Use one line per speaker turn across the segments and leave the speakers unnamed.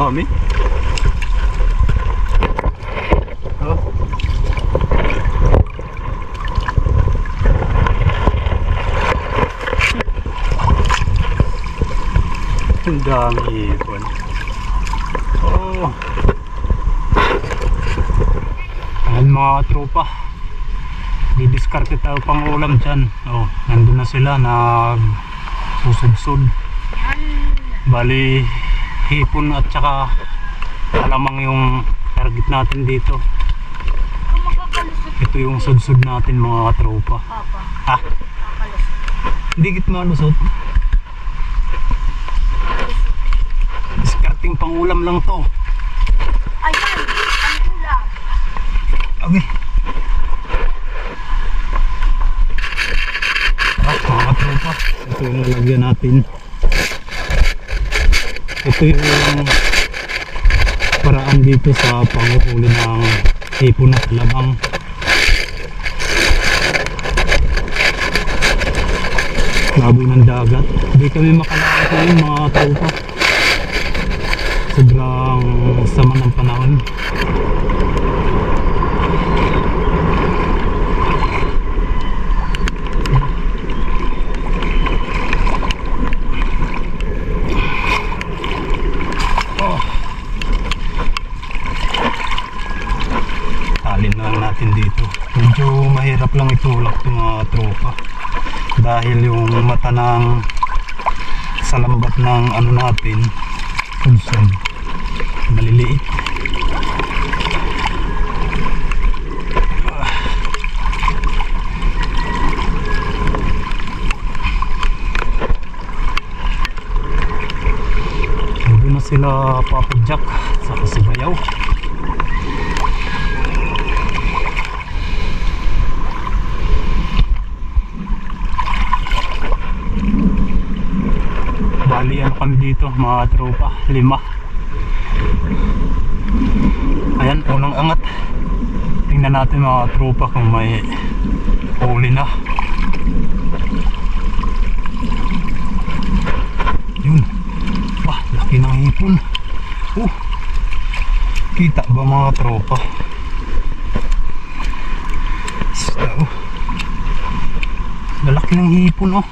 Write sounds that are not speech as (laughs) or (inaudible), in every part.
Dami. Oh. Ang dami ipon. Oh. Ayan mga tropa. Didiskarte tayo pang ulam dyan. Oh, nandun na sila. Nag susudsud. Bali, hipon at saka alamang yung target natin dito. Ito yung sudsud natin mga tropa.
papa,
Ha? Hindi git malusot. Diskarting pang ulam lang to.
Ayan, ang ulam.
Okay. Ah, mga tropa. Ito yung lalagyan natin. Ito yung paraan dito sa panguhuli ng hipon at labang. Laboy ng dagat. Hindi kami makalakot ngayon mga tropa. Sobrang sama ng panahon. Alin na lang natin dito. Medyo itulak itong mga tropa. Dahil yung mata ng salambat ng ano natin, Hudson, maliliit. Hindi na sila Papa Jack sa Kasibayaw. Bali ano kami dito mga tropa, lima. Ayan, unang angat. Tingnan natin mga tropa kung may huli na. Yun. Wah, laki ng hipon. Oh. Kita ba mga tropa? Isda oh. Lalaki ng hipon oh.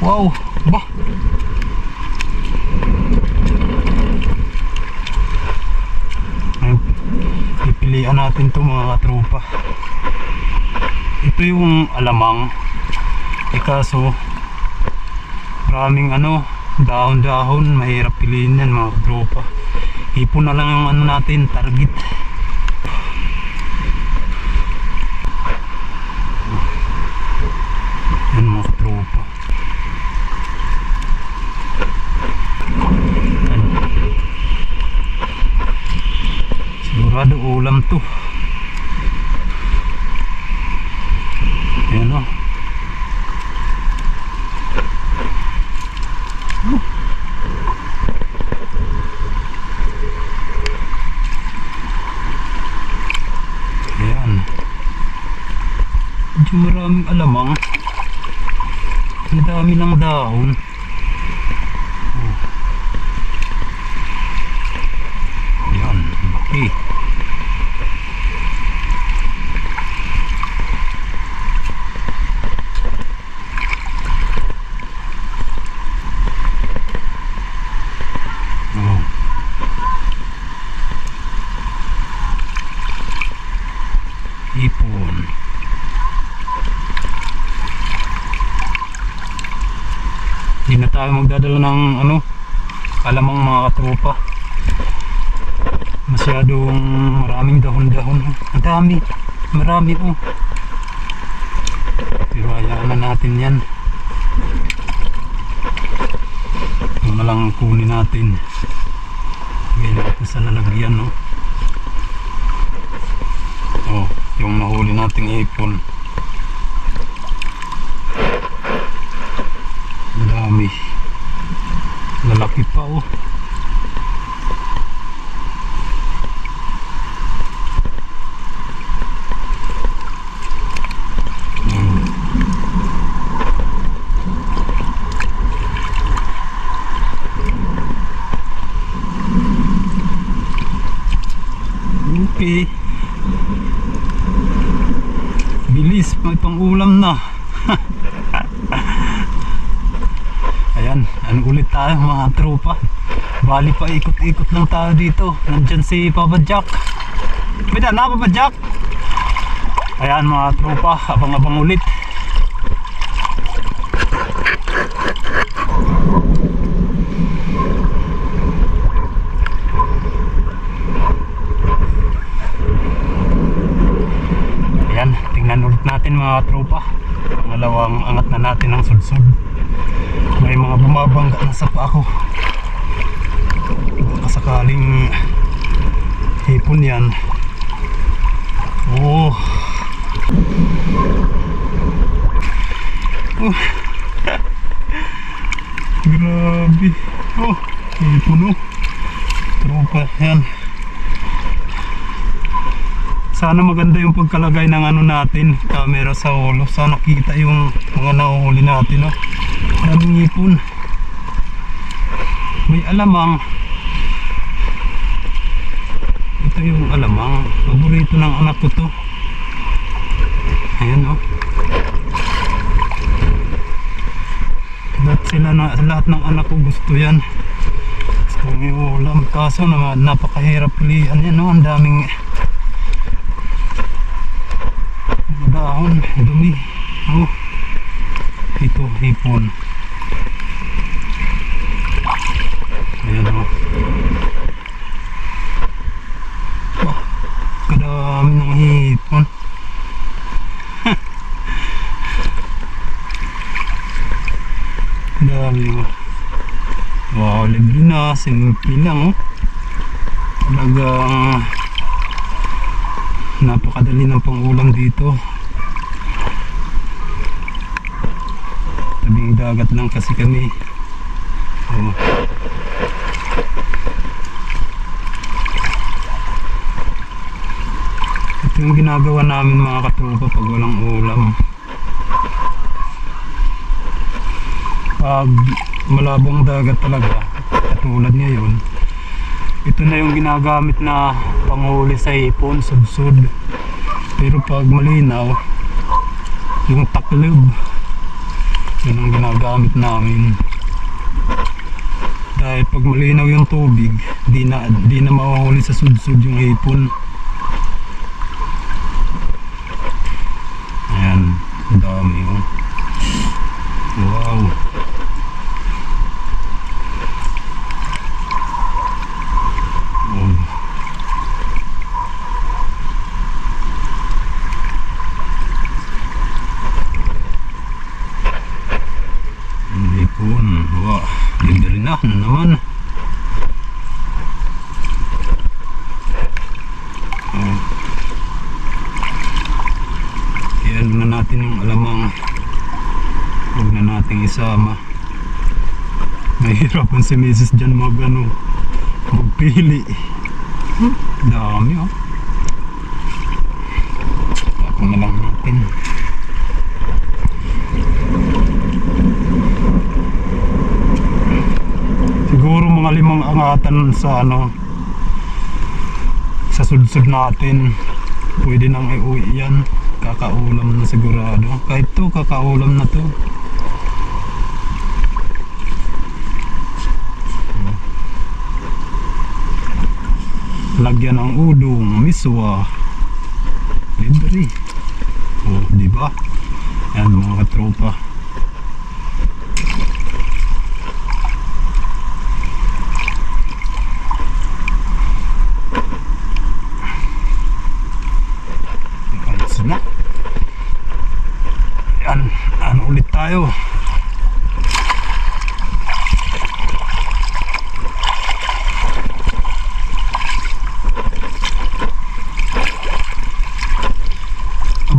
Wow, ba? Natin to mga tropa. Ito yung alamang. Eh kaso, maraming ano, dahon-dahon, mahirap piliin yan mga tropa. Hipon na lang yung ano natin, target. Yan mga tropa. Yan. Sigurado ulam to. Yan o. Ayan. Medyo maraming alamang. Ang dami ng dahon. Oh. Ayan, laki. Oh. Ipon. Hindi na tayo magdadala ng ano, alamang mga katropa. Masyadong maraming dahon-dahon. Ang dami. Marami po. Pero hayaan na natin yan. Ito na lang kunin natin. Ganyan natin sa lalagyan, no? Oh, yung nahuli nating ipon. malaki pa oh hmm. Okay. Bilis, may pang ulam mga tropa. Bali pa ikot-ikot lang tayo dito. Nandyan si Papa Jack. Pwede na Papa Jack? Ayan mga tropa, abang-abang ulit. Ayan, tingnan ulit natin mga tropa. Pangalawang angat na natin ang sudsud. May mga bumabangga na sa pa ako. Baka sakaling hipon yan. Oh. Oh. (laughs) Grabe. Oh, hipon oh. Tropa, yan. Sana maganda yung pagkalagay ng ano natin, camera sa ulo. Sana kita yung mga nahuhuli natin, no? Maraming ipon. May alamang. Ito yung alamang. Paborito ng anak ko to. Ayan, no? Lahat sila na, lahat ng anak ko gusto yan. Gusto yung ulam. Kaso naman, napakahirap pilihan yan, no? Ang daming dahon, dumi. Oh. Ito, hipon. Ayan o. Wah, kadami ng hipon. Dami o. Wow, libre na. Simple lang o. Talagang napakadali ng pangulam dito tabing dagat lang kasi kami oh. Ito yung ginagawa namin mga katropa pag walang ulam pag malabong dagat talaga katulad ngayon ito na yung ginagamit na panghuli sa ipon, sudsud. Pero pag malinaw, yung taklob, yun ang ginagamit namin. Dahil pag malinaw yung tubig, di na, di na mahuhuli sa sudsud yung hipon. Ayan, dami oh. Wow. Oh. Hindi po. Wah, libre na. Ano naman? Oh. Yan na natin yung alamang huwag na natin isama. Mahirapan si Mrs. dyan mag ano, magpili. Dami oh. Ako na lang natin. Siguro mga limang angatan sa ano sa sudsud natin. Pwede nang iuwi yan. Kakaulam na sigurado. Kahit to, kakaulam na to. Lagyan ng udong, miswa, libre. Oh, di ba? Yan mga katropa. Yan, ano ulit tayo.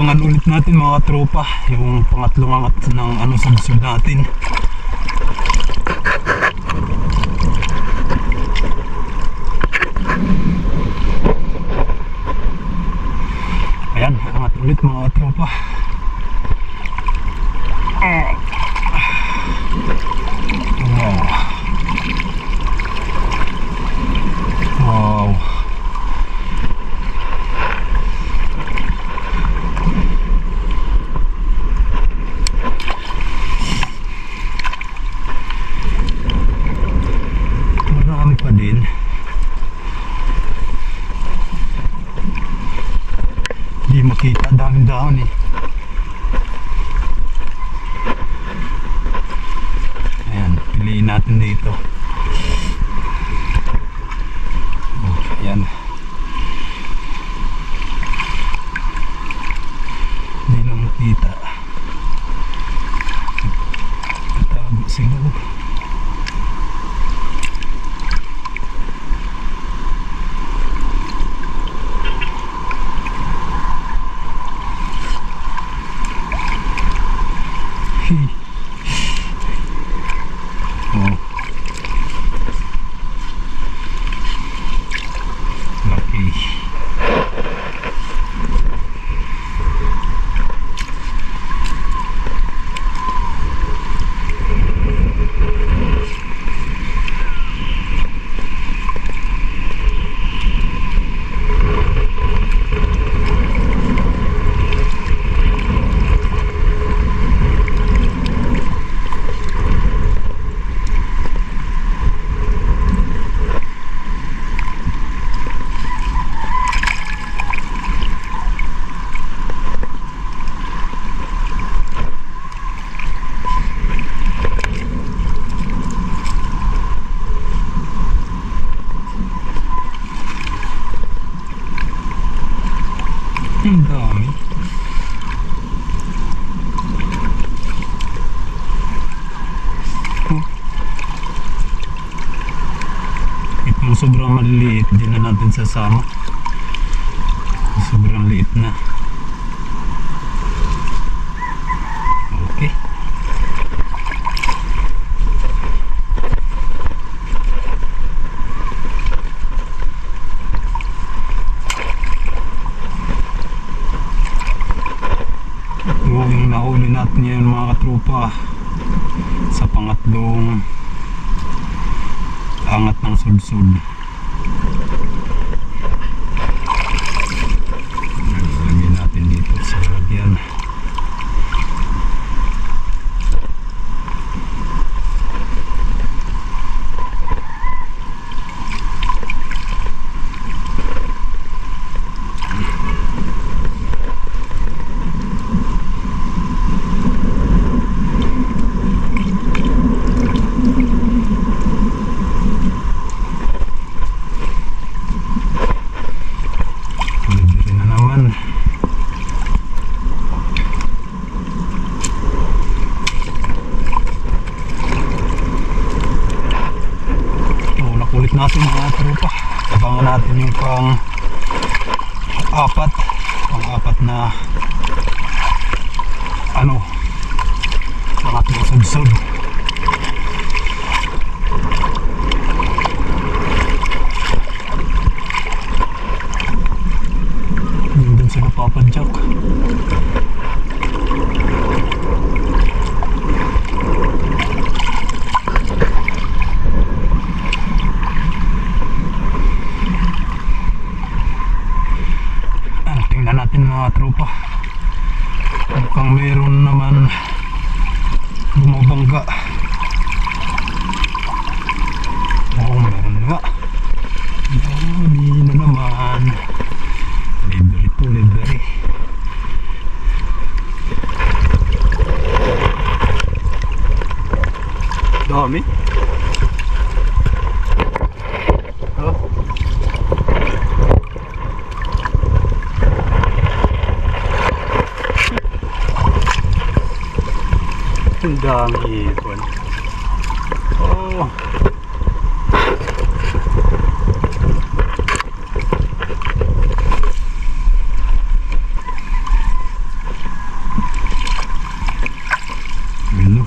abangan ulit natin mga tropa yung pangatlong angat ng ano sudsud natin sasama. Sobrang liit na. Okay. yung nahuli natin ngayon mga katropa sa pangatlong angat ng sudsud lagyan natin dito sa lagyan libre na naman tulak ulit natin mga tropa abangan natin yung pang apat pang apat na ano pangatlong sudsud Yung dun sila papadyak. Ah, tingnan natin mga tropa. Mukhang meron naman bumabangga. Oo, meron nga. Dami na naman. Libre to, libre. Dami. Oh. Ang dami ipon. Oh. Ano?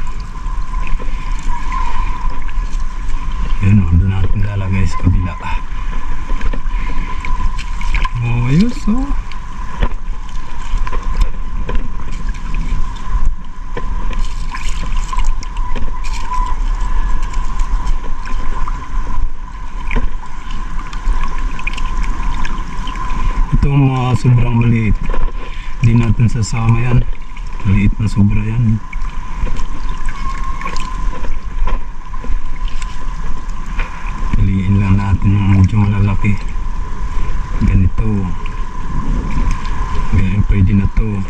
Yan o, doon natin lalagay sa kabila. Oh, ayos oh. Ito ang mga sobrang maliit. Hindi natin sasama yan. Maliit na sobra yan. Piliin lang natin yung medyo malalaki. Ganito. Ganyan pwede na to.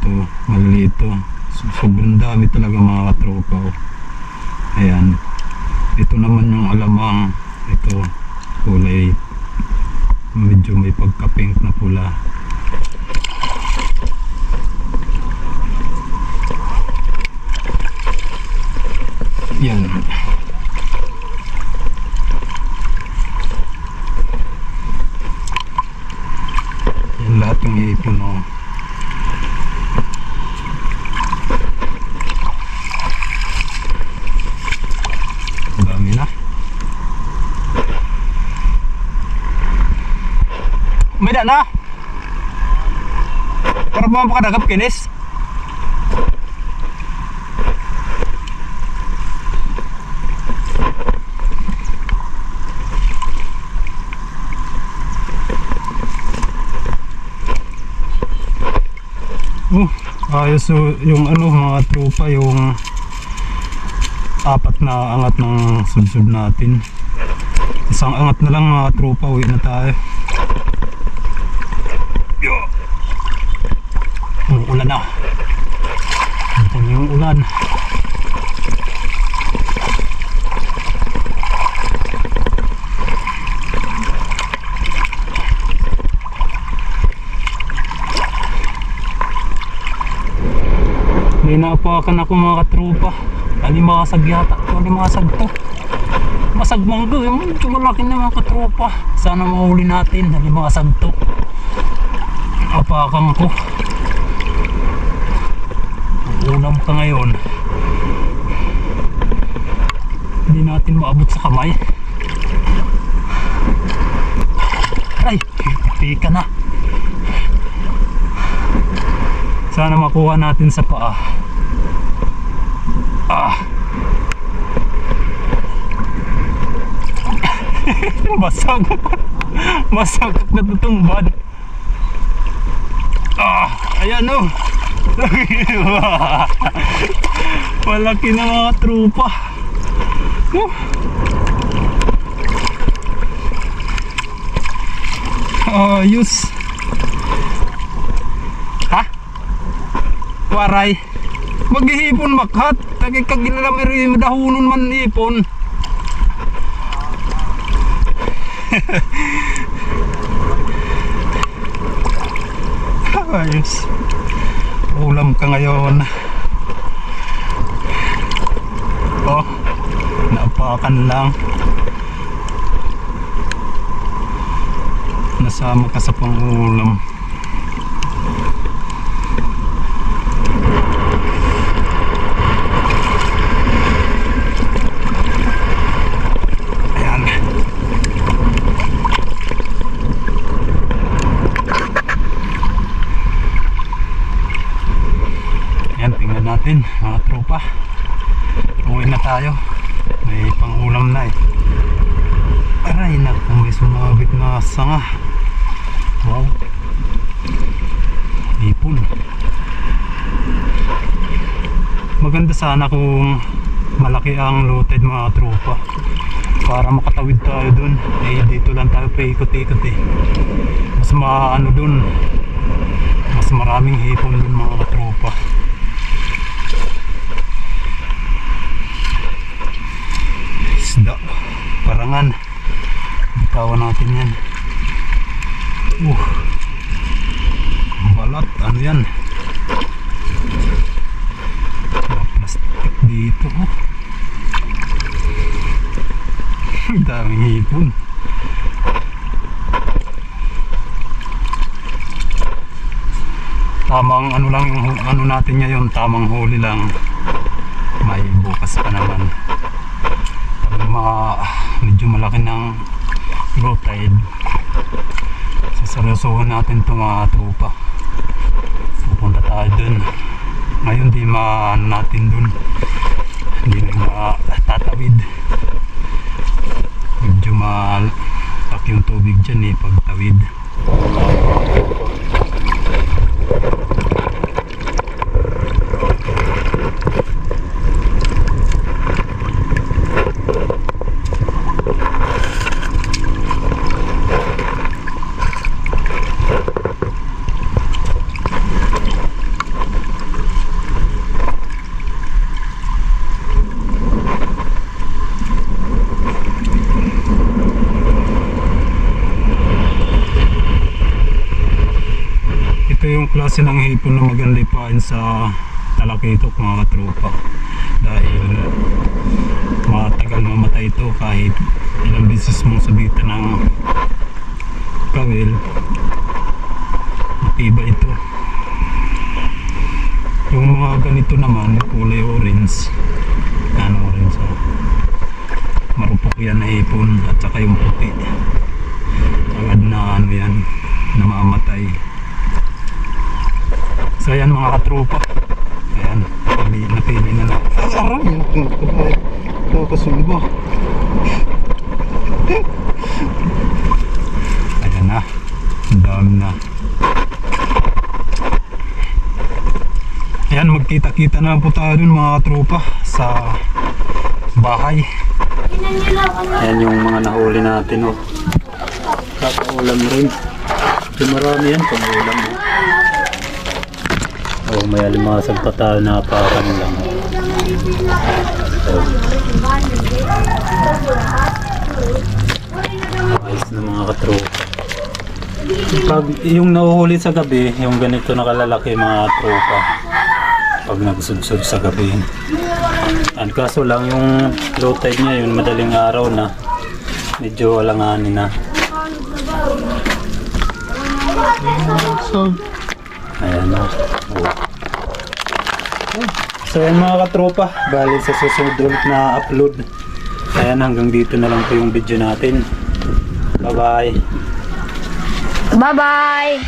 Ito, maliliit to. So, sobrang dami talaga mga katropa. Oh. Ayan. Ito naman yung alamang. Ito, kulay medyo may pagka-pink na pula. Yan. Yan lahat yung ipon oh. Ang dami na. May na na. Para mo makadagap kinis. Oh, ayos so, yung ano mga tropa yung apat na angat ng subsub natin. Isang angat na lang mga tropa, uwi na tayo. Umuulan na. Ito na yung ulan. May naapakan ako mga katropa. Alimasag yata. Alimasag to. Masag mangga. Yung medyo malaki na mga katropa. Sana mahuli natin. Alimasag to. Apakan ko. Ulam ka ngayon. Hindi natin maabot sa kamay. Ay, pika na. Sana makuha natin sa paa. Ah. (laughs) Basag. Basag at natutumbad. Ah, ayan oh. Malaki na mga trupa. Oh. Ayos. Ha? Waray. Maghihipon makhat. Tagay kagilala may dahunon man ipon. (laughs) Ayos. Ulam ka ngayon. Oh, naapakan lang. Nasama ka sa pangulam. Ayan. Ayan, tingnan natin mga tropa. Uwi na tayo. May pangulam na eh. Aray, naku, may sumabit na sanga. Wow. Ipon. Maganda sana kung malaki ang loaded mga tropa. Para makatawid tayo dun. Eh, dito lang tayo paikot-ikot eh. Mas maano dun. Mas maraming hipon dun mga tropa. Isda. Parangan. Bitawan natin yan. Uh. Balat. Ano yan? Plastic dito. Oh. (laughs) Daming hipon. Tamang ano lang yung ano natin ngayon, tamang huli lang. May bukas pa naman. Pag mga malaki ng low tide, sasalusuhan natin ito mga tropa. Pupunta tayo dun. Ngayon di ma ano natin dun. Hindi na matatawid. Medyo malaki yung tubig dyan eh pagtawid. klase ng hipon na maganda ipain sa talakitok mga katropa. Dahil matagal mamatay ito kahit ilang beses mong sabitan ng kawil. Matibay ito. Yung mga ganito naman, kulay orange. Ano orange oh. Marupok yan na hipon at saka yung puti. Agad na ano yan, namamatay. So ayan mga katropa. Ayan, napili na na. Ay, aray! Nakakasumba. Ayan na. Ang dami na. Ayan, magkita-kita na po tayo dun mga katropa sa bahay. Ayan yung mga nahuli natin oh. Kakaulam rin. Ito marami yan pag ulam oh. Oh, may alimasag pa tayo na pakan lang. Oh. Ayos na mga katropa. Pag yung nahuhuli sa gabi, yung ganito na kalalaki mga tropa. Pag nagsudsud sa gabi. Ang kaso lang yung low tide niya, yung madaling araw na. Medyo alanganin na. Ayan na. So yan mga katropa, bali sa susunod ulit na upload. Ayan hanggang dito na lang po yung video natin. Bye bye.
Bye-bye!